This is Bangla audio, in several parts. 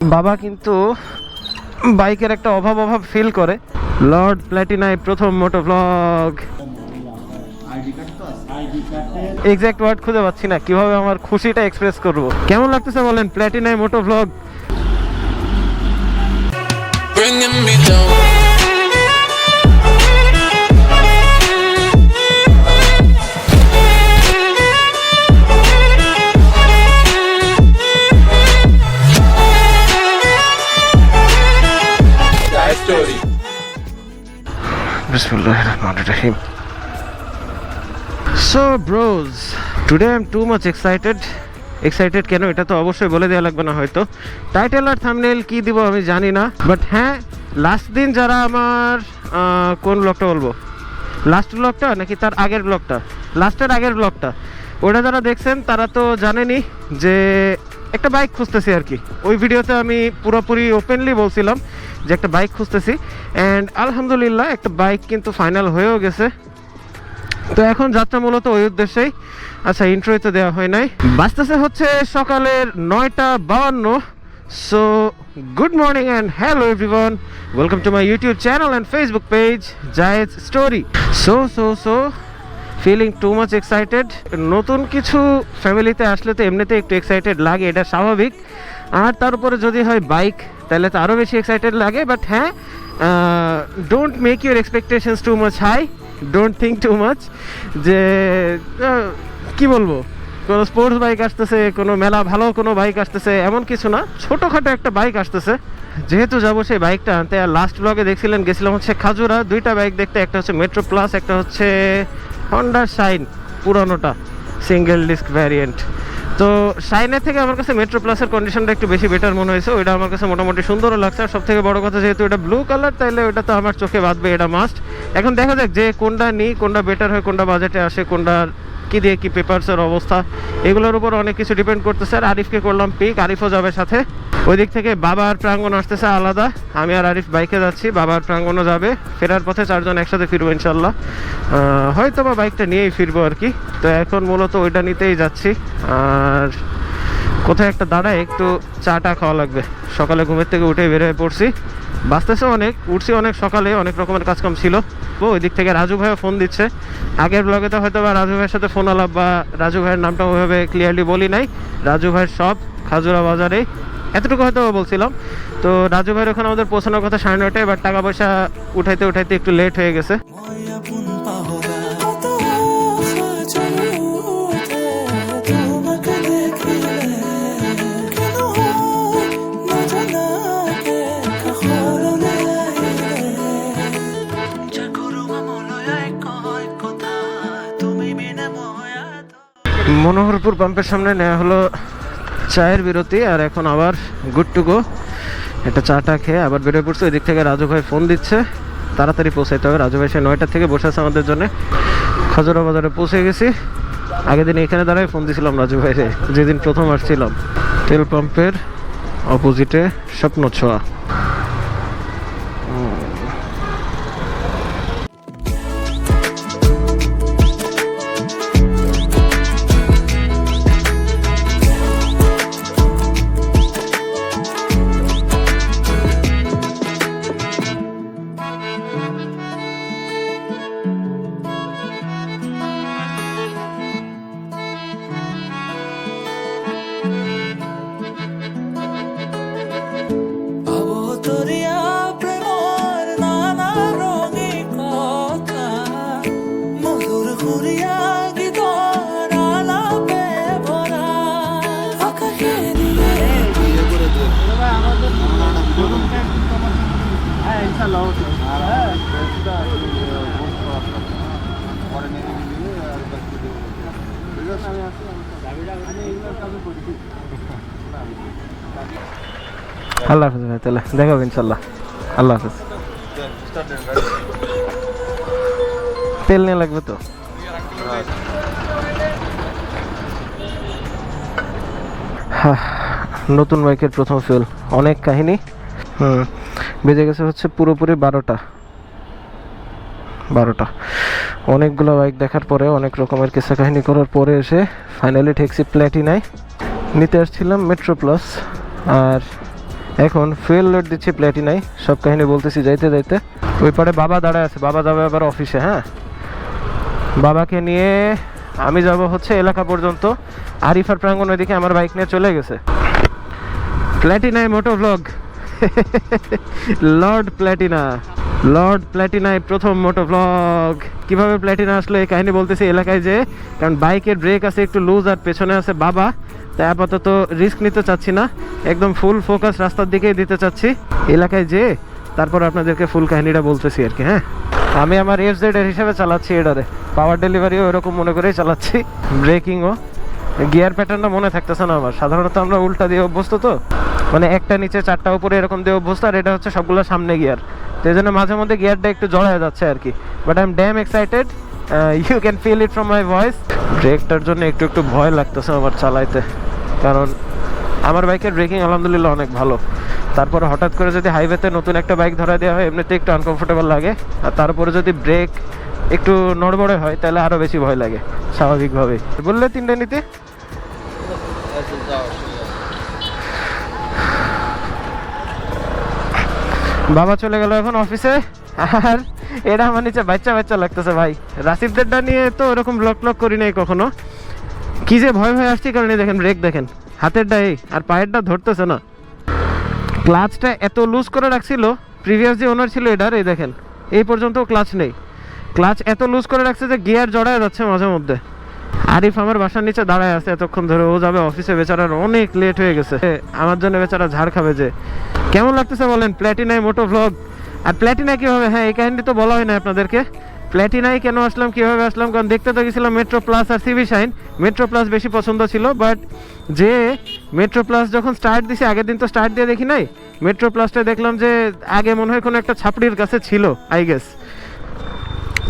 বাবা কিন্তু বাইকের একটা অভাব অভাব ফিল করে। লর্ড প্ল্যাটিনাই প্রথম মোটো ব্লগ এক্স্যাক্ট ওয়ার্ড খুঁজে পাচ্ছি না, কীভাবে আমার খুশিটা এক্সপ্রেস করব? কেমন লাগতেছে বলেন, প্ল্যাটিনায় moto blog bringing me down. Bismillahirrahmanirrahim. So bros, today I'm too much excited. Excited কেন? এটা তো অবশ্যই বলে দেওয়া লাগবে না হয়তো। টাইটেল আর থামনেল কি দিব আমি জানি না। বাট হ্যাঁ লাস্ট দিন যারা আমার কোন ব্লগটা বলব? লাস্ট ব্লগটা নাকি তার আগের ব্লগটা লাস্টের আগের ব্লগটা ওটা যারা দেখছেন তারা তো জানেনই যে একটা বাইক খুঁজতেছি আর কি। ওই ভিডিওতে আমি পুরোপুরি ওপেনলি বলছিলাম। যে একটা বাইক খুঁজতেছি। অ্যান্ড আলহামদুলিল্লাহ একটা বাইক কিন্তু ফাইনাল হয়েও গেছে। তো এখন যাত্রা মূলত ওই উদ্দেশ্যেই। আচ্ছা ইন্ট্রোই তো দেওয়া হয় নাই। বাঁচতেছে হচ্ছে সকালের নয়টা বাউান্ন। So good morning and hello everyone welcome to my YouTube channel and Facebook page Zayez story so so so feeling too much excited নতুন কিছু ফ্যামিলিতে আসলে তো এমনিতে একটু এক্সাইটেড লাগে, এটা স্বাভাবিক। আর তার উপরে যদি হয় বাইক তাহলে তো আরও বেশি এক্সাইটেড লাগে বাট হ্যাঁ don't make your expectations too much high don't think too much যে কি বলব? কোনো স্পোর্টস বাইক আসতেছে, কোনো মেলা ভালো কোনো বাইক আসতেছে, এমন কিছু না, ছোটোখাটো একটা বাইক আসতেছে। যেহেতু যাব সেই বাইকটা আনতে, আর লাস্ট ব্লগে দেখছিলেন, গেছিলাম হচ্ছে খাজুরা, দুইটা বাইক দেখতে, একটা হচ্ছে মেট্রো প্লাস একটা হচ্ছে হন্ডার শাইন পুরানোটা সিঙ্গেল ডিস্ক ভ্যারিয়েন্ট তো শাইনের থেকে আমার কাছে মেট্রো প্লাসের কন্ডিশনটা একটু বেশি বেটার মনে হয়েছে। ওইটা আমার কাছে মোটামুটি সুন্দরও লাগছে। আর সব থেকে বড় কথা যেহেতু এটা ব্লু কালার তাইলে ওটা তো আমার চোখে বাঁধবে, এটা মাস্ট এখন দেখা যাক যে কোনটা নিই, কোনটা বেটার হয়, কোনটা বাজেটে আসে, কোনটা কি দিয়ে কি পেপারসের অবস্থা। এগুলোর উপর অনেক কিছু ডিপেন্ড করতেছে। আর আরিফকে করলাম পিক আরিফও যাবে সাথে। ওই দিক থেকে বাবার প্রাঙ্গণ আসতেছে আলাদা। আমি আর আরিফ বাইকে যাচ্ছি, বাবার প্রাঙ্গণও যাবে। ফেরার পথে চারজন একসাথে ফিরবো ইনশাল্লাহ হয়তো বা বাইকটা নিয়েই ফিরবো আর কি। তো এখন মূলত ওইটা নিতেই যাচ্ছি। আর কোথায় একটা দাঁড়ায় একটু চাটা খাওয়া লাগবে। সকালে ঘুমের থেকে উঠে বের হয়ে পড়ছি। বাঁচতেছে অনেক, উঠছি অনেক সকালে, অনেক রকমের কাজকাম ছিল। ও ওই দিক থেকে রাজু ভাইও ফোন দিচ্ছে। আগের ব্লগে তো হয়তো বা রাজু ভাইয়ের সাথে ফোন আলাপ বা রাজু ভাইয়ের নামটা ওইভাবে ক্লিয়ারলি বলি নাই। রাজু ভাইয়ের সব খাজুরা বাজারে। এতটুকু হয়তো বলছিলাম। তো রাজু ভাইয়ের ওখানে আমাদের পৌঁছানোর কথা সাড়ে নয়টায় বাট টাকা পয়সা উঠাইতে উঠাইতে একটু লেট হয়ে গেছে। মনোহরপুর পাম্পের সামনে নেওয়া হলো চায়ের বিরতি, আর এখন আবার গুড টু গো একটা চাটা খেয়ে আবার বেরোয় পড়ছে। ওই দিক থেকে রাজু ভাই ফোন দিচ্ছে। তাড়াতাড়ি পৌঁছাইতে হবে। রাজু ভাই সে নয়টা থেকে বসে আছে আমাদের জন্য। খজরা বাজারে পৌঁছে গেছি। আগের দিন এখানে দাঁড়ায় ফোন দিয়েছিলাম রাজু ভাইরে যেদিন প্রথম আসছিলাম। তেল পাম্পের অপোজিটে স্বপ্ন ছোঁয়া আল্লাহ হাফিজ ভাই তাহলে দেখা হবে ইনশাল্লাহ আল্লাহ হাফিজ। তেল নিয়ে লাগবে তো? হাহ, নতুন বাইকের প্রথম ফেল অনেক কাহিনী। হুম। বেজে গেছে হচ্ছে পুরোপুরি বারোটা। বারোটা। অনেকগুলো বাইক দেখার পরে, অনেক রকমের কিসা কাহিনী করার পরে এসে ফাইনালি ঠেকসি প্ল্যাটিনায় নিতে আসছিলাম মেট্রো প্লাস আর এখন ফুয়েল লোড দিচ্ছি প্ল্যাটিনাই সব কাহিনী বলতেছি যাইতে যাইতে। ওই পারে বাবা দাঁড়ায় আছে। বাবা যাবে আবার অফিসে হ্যাঁ? বাবাকে নিয়ে আমি যাব হচ্ছে এলাকা পর্যন্ত। আরিফার প্রাঙ্গণ ওইদিকে আমার বাইক নিয়ে চলে গেছে। প্ল্যাটিনাই moto blog lord Platina. Lord প্ল্যাটিনাই প্রথম মোটো ব্লগ কীভাবে প্ল্যাটিনা আসলো এই কাহিনী বলতেছি এলাকায় যে, কারণ বাইকের ব্রেক আছে, একটু লুজ আর পেছনে আছে বাবা। তাই আপাতত রিস্ক নিতে চাচ্ছি না। একদম ফুল ফোকাস রাস্তার দিকেই দিতে চাচ্ছি। এলাকায় যে, তারপর আপনাদেরকে ফুল কাহিনীটা বলতেছি আর কি হ্যাঁ? আমি আমার এফ জেড এর হিসেবে চালাচ্ছি এটারে। পাওয়ার ডেলিভারিও এরকম মনে করেই চালাচ্ছি। ব্রেকিংও গিয়ার প্যাটার্নটা মনে থাকতেছে না আমার। সাধারণত আমরা উল্টা দিয়ে অভ্যস্ত তো। মানে একটা নিচে চারটা উপরে এরকম দিয়ে অভ্যস্ত, আর এটা হচ্ছে সবগুলো সামনে গিয়ার। তো এই জন্য মাঝে মধ্যে গিয়ারটা একটু জড়ায় যাচ্ছে আর কি। But I am damn excited you can feel it from my voice ব্রেকটার জন্য একটু একটু ভয় লাগতেছে আমার চালাইতে। কারণ আমার বাইকের ব্রেকিং আলহামদুলিল্লাহ অনেক ভালো। তারপর হঠাৎ করে যদি হাইওয়েতে নতুন একটা বাইক ধরা দেওয়া হয়, এমনিতে একটু আনকমফোর্টেবল লাগে। আর তারপরে যদি ব্রেক একটু নড়বড়ে হয়, তাহলে আরও বেশি ভয় লাগে, স্বাভাবিকভাবেই। বললে তিনটে নিতে? বাবা চলে গেল এখন অফিসে আর এটা আমার নিচে বাচ্চা বাচ্চা লাগতেছে ভাই। রাসিফদেরটা নিয়ে তো ওরকম ব্লক ব্লক করি নাই কখনো। কি যে ভয় ভয় আসছি কারণ দেখেন ব্রেক দেখেন। হাতেরটা এই, আর পায়েরটা ধরতেছে না। ক্লাচটা এত লুজ করে রাখছিল প্রিভিয়াস যে ওনার ছিল এটার, এই দেখেন, এই পর্যন্ত ক্লাচ নেই। ক্লাচ এত লুজ করে রাখছে যে গিয়ার জড়ায় যাচ্ছে মাঝে মধ্যে। আরিফ আমার বাসার নিচে দাঁড়ায় আছে এতক্ষণ ধরে। ও যাবে অফিসে বেচারার অনেক লেট হয়ে গেছে। আমার জন্য বেচারা ঝাড় খাবে যে। কেমন লাগতেছে বলেন? প্ল্যাটিনাই মোটো ভ্লগ আর প্ল্যাটিনা কীভাবে? হ্যাঁ এই কাহিনী তো বলা হয় না আপনাদেরকে। প্ল্যাটিনাই কেন আসলাম, কীভাবে আসলাম? কারণ দেখতে তো গেছিলাম মেট্রো প্লাস আর সিভি শাইন মেট্রো প্লাস বেশি পছন্দ ছিল বাট যে মেট্রো প্লাস যখন স্টার্ট দিছি, আগের দিন তো স্টার্ট দিয়ে দেখি নাই। মেট্রো প্লাসটা দেখলাম যে, আগে মনে হয় কোনো একটা ছাপড়ির কাছে ছিল আই গেস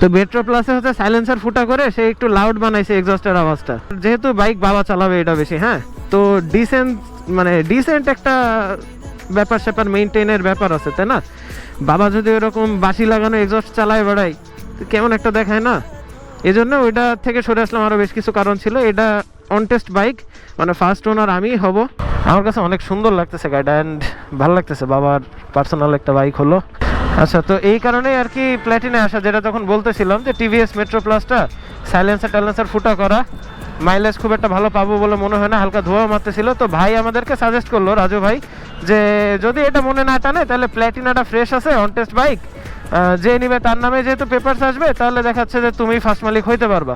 তো মেট্রো প্লাসে হচ্ছে সাইলেন্সার ফুটা করে সে একটু লাউড বানাইছে এক্সস্টের আওয়াজটা। যেহেতু বাইক বাবা চালাবে এটা বেশি হ্যাঁ? তো ডিসেন্ট মানে ডিসেন্ট একটা ব্যাপার স্যাপার মেনটেনের ব্যাপার আছে, তাই না? বাবা যদি ওরকম বাসি লাগানো এক্সস্ট চালায় বেড়ায় কেমন একটা দেখায় না? এই জন্য ওইটা থেকে সরে আসলাম আরও বেশ কিছু কারণ ছিল। এটা অনটেস্ট বাইক মানে ফার্স্ট ওনার আমিই হব। আমার কাছে অনেক সুন্দর লাগতেছে গাড়িটা অ্যান্ড ভালো লাগতেছে। বাবার পার্সোনাল একটা বাইক হলো। আচ্ছা তো এই কারণেই আর কি প্ল্যাটিনে আসা, যেটা তখন বলতেছিলাম যে টিভিএস মেট্রো প্লাসটা সাইলেন্সার টাইলেন্সার ফুটা করা মাইলেজ খুব একটা ভালো পাবো বলে মনে হয় না, হালকা ধোয়া মারতেছিল। তো ভাই আমাদেরকে সাজেস্ট করল, রাজু ভাই, যে যদি এটা মনে না টানে, তাহলে প্ল্যাটিনাটা ফ্রেশ আছে অনটেস্ট বাইক যে নিবে তার নামে যেহেতু পেপারস আসবে, তাহলে দেখাচ্ছে যে তুমি ফার্স্ট মালিক হইতে পারবা।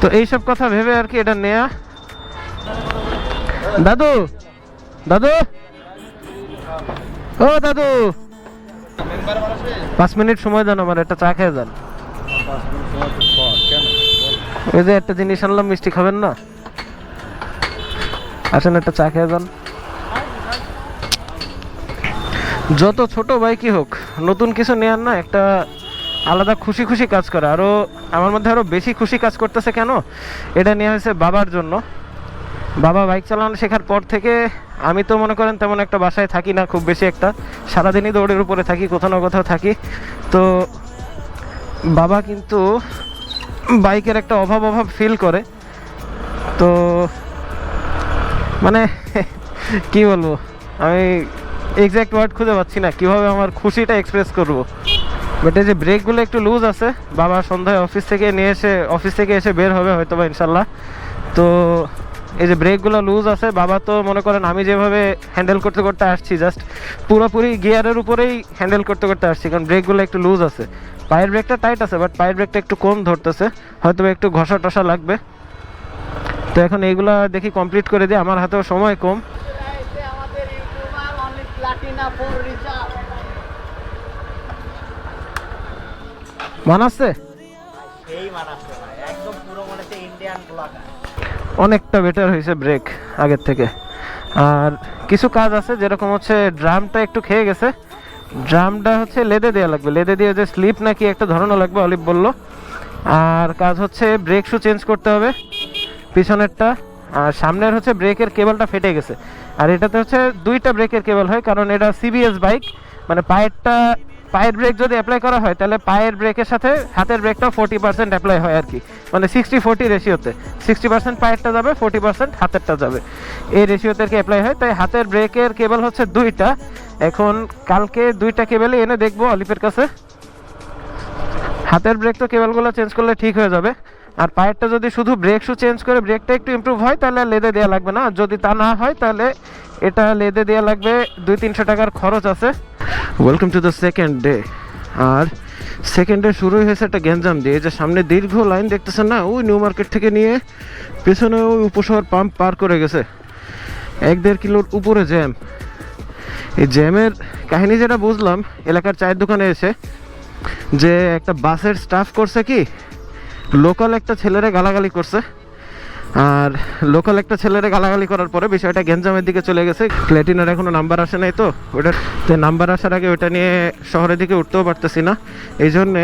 তো এইসব কথা ভেবে আর কি এটা নেয়া। দাদু দাদু। ও দাদু পাঁচ মিনিট সময় দেন আমার, একটা চা খেয়ে যান। ওই যে একটা জিনিস আনলাম, মিষ্টি খাবেন না? আসেন, একটা চা খেয়ে যান। যত ছোট বাইকই হোক, নতুন কিছু নেয়ার না, একটা আলাদা খুশি খুশি কাজ করে। আরও আমার মধ্যে আরও বেশি খুশি কাজ করতেছে কেন? এটা নেওয়া হয়েছে বাবার জন্য। বাবা বাইক চালানো শেখার পর থেকে আমি তো মনে করেন তেমন একটা বাসায় থাকি না, খুব বেশি একটা। সারাদিনই দৌড়ের উপরে থাকি, কোথাও না কোথাও থাকি। তো বাবা কিন্তু বাইকের একটা অভাব অভাব ফিল করে। তো মানে কি বলব? আমি এক্স্যাক্ট ওয়ার্ড খুঁজে পাচ্ছি না, কীভাবে আমার খুশিটা এক্সপ্রেস করব? বাট এই যে ব্রেকগুলো একটু লুজ আছে, বাবা সন্ধ্যায় অফিস থেকে নিয়ে এসে অফিস থেকে এসে বের হবে হয়তো বা ইনশাল্লাহ। তো এই যে ব্রেকগুলো লুজ আছে, বাবা তো মনে করেন আমি যেভাবে হ্যান্ডেল করতে করতে আসছি জাস্ট পুরোপুরি গিয়ারের উপরেই হ্যান্ডেল করতে করতে আসছি, কারণ ব্রেকগুলো একটু লুজ আছে। পায়ের ব্রেকটা টাইট আছে বাট পায়ের ব্রেকটা একটু কম ধরতেছে, হয়তো একটু ঘষা টসা লাগবে। তো এখন এইগুলা দেখি কমপ্লিট করে দিই, আমার হাতেও সময় কম। এসে আমাদের অনেকটা বেটার হয়েছে ব্রেক আগের থেকে। আর কিছু কাজ আছে, যেরকম হচ্ছে ড্রামটা একটু খেয়ে গেছে। ড্রামটা হচ্ছে লেদে দেওয়া লাগবে। লেদে দিয়ে যে স্লিপ নাকি একটা ধরনও লাগবে, অলিভ বলল। আর কাজ হচ্ছে ব্রেক শু চেঞ্জ করতে হবে পিছনেরটা। আর সামনের হচ্ছে ব্রেকের কেবলটা ফেটে গেছে। আর এটাতে হচ্ছে দুইটা ব্রেকের কেবল হয়, কারণ এটা সিবিএস বাইক মানে পায়েরটা পায়ের ব্রেক যদি অ্যাপ্লাই করা হয়, তাহলে পায়ের ব্রেকের সাথে হাতের ব্রেকটাও ফোর্টি পার্সেন্ট অ্যাপ্লাই হয় আর কি। মানে সিক্সটি ফোর্টি রেশিওতে সিক্সটি পার্সেন্ট পায়েরটা যাবে ফোর্টি পার্সেন্ট হাতেরটা যাবে। এই রেশিওতে কি অ্যাপ্লাই হয়। তাই হাতের ব্রেকের কেবল হচ্ছে দুইটা। এখন কালকে দুইটা কেবলই এনে দেখব অলিপের কাছে। হাতের ব্রেক তো কেবলগুলো চেঞ্জ করলে ঠিক হয়ে যাবে। আর পায়েরটা যদি শুধু ব্রেক শু চেঞ্জ করে ব্রেকটা একটু ইমপ্রুভ হয়, তাহলে লেদে দেওয়া লাগবে না। যদি তা না হয়, তাহলে এটা লেদে দেওয়া লাগবে দুই তিনশো টাকার খরচ আছে। Welcome to the second day R second day শুরুই হয়েছে একটা গ্যাঞ্জাম দিয়ে। যে সামনে দীর্ঘ লাইন দেখতেছেন না? ওই নিউ মার্কেট থেকে নিয়ে পেছনে ওই উপশহর পাম্প পার করে গেছে। এক দেড় কিলোর উপরে জ্যাম এই জ্যামের কাহিনী যেটা বুঝলাম, এলাকার চায়ের দোকানে এসে যে একটা বাসের স্টাফ করছে কি? লোকাল একটা ছেলেরে গালাগালি করছে। আর লোকাল একটা ছেলেরে গালাগালি করার পরে বিষয়টা গ্যাঞ্জামের দিকে চলে গেছে। প্লেটিনার এখনও নাম্বার আসে নাই তো। ওটা নাম্বার আসার আগে ওটা নিয়ে শহরের দিকে উঠতেও পারতেছি না। এই জন্যে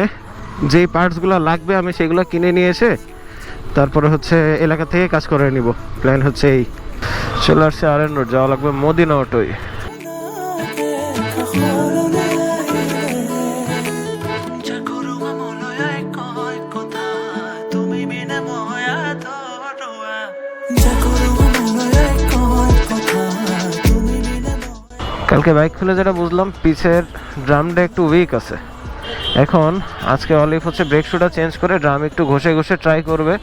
যেই পার্টসগুলো লাগবে আমি সেগুলো কিনে নিয়ে এসে তারপরে হচ্ছে এলাকা থেকে কাজ করে নিব। প্ল্যান হচ্ছে এই। চলে আসছে আর যাওয়া লাগবে মদিনা অটোয়। কালকে বাইক খুলে যেটা বুঝলাম, পিছের ড্রামটা একটু উইক আছে। এখন আজকে অলিভ হচ্ছে ব্রেক শুটা চেঞ্জ করে ড্রাম একটু ঘষে ঘষে ট্রাই করবে।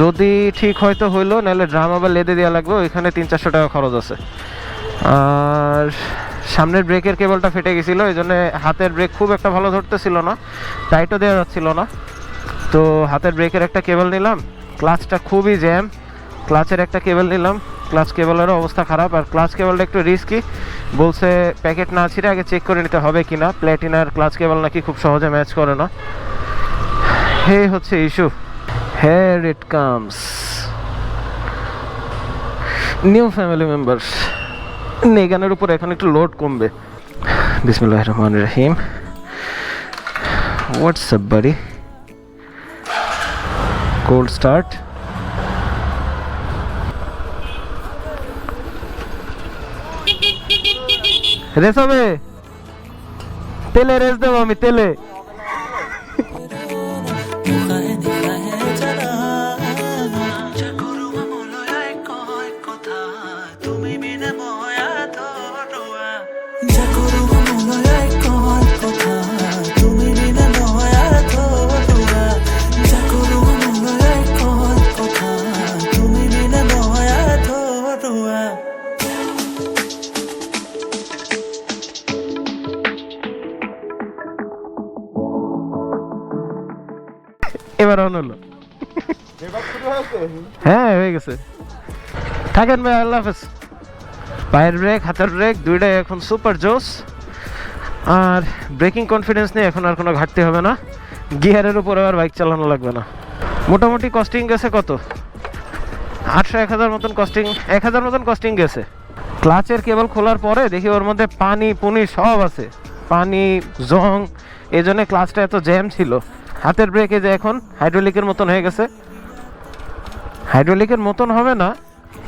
যদি ঠিক হয়তো হইল, নাহলে ড্রাম আবার লেদে দেওয়া লাগবে, ওইখানে তিন চারশো টাকা খরচ আছে। আর সামনের ব্রেকের কেবলটা ফেটে গেছিল, এই জন্য হাতের ব্রেক খুব একটা ভালো ধরতেছিল না টাইটও দেওয়া যাচ্ছিল না। তো হাতের ব্রেকের একটা কেবল নিলাম ক্লাচটা খুবই জ্যাম ক্লাচের একটা কেবল নিলাম। ক্লাচ কেবলেরও অবস্থা খারাপ আর ক্লাচ কেবলটা একটু রিস্কি বলছে প্যাকেট না ছিঁড়ে আগে চেক করে নিতে হবে কিনা। প্ল্যাটিনার ক্লাচ কেবল নাকি খুব সহজে ম্যাচ করে না। হে হচ্ছে issue here it comes new family members নেগানের উপর এখন একটু লোড কমবে। বিসমুল্লাহ রহমান রহিম। হোয়াটসঅ্যাপ বাড়ি কোল্ড স্টার্ট রেস হবে। তেলে রেস দেবো আমি তেলে। গেছে থাকেন ভাই, আল্লাহ হাফেজ। পায়ের ব্রেক, হাতের ব্রেক, দুইটাই এখন সুপার জোস আর ব্রেকিং কনফিডেন্স নিয়ে এখন আর কোনো ঘাটতি হবে না। গিয়ারের উপর আর বাইক চালানো লাগবে না। মোটামুটি কস্টিং গেছে কত? আটশো এক হাজার মতন কস্টিং এক হাজার মতন কস্টিং গেছে। ক্লাচের কেবল খোলার পরে দেখি ওর মধ্যে পানি, পুনি সব আছে। পানি, জং, এই জন্য ক্লাচটা এত জ্যাম ছিল। হাতের ব্রেকে যে এখন হাইড্রোলিকের মতন হয়ে গেছে। হাইড্রোলিকের মতন হবে না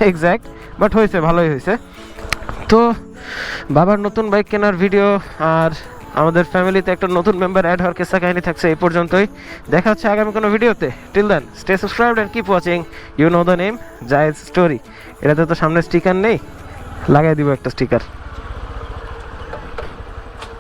এক্স্যাক্ট বাট হয়েছে, ভালোই হয়েছে। তো বাবার নতুন বাইক কেনার ভিডিও আর আমাদের ফ্যামিলিতে একটা নতুন মেম্বার অ্যাড হওয়ার কেসা কাহিনী থাকছে এই পর্যন্তই। দেখা হচ্ছে আগামী কোনো ভিডিওতে till then stay subscribed and keep watching you know the name Zayez story এটাতে তো সামনে স্টিকার নেই, লাগাই দিব একটা স্টিকার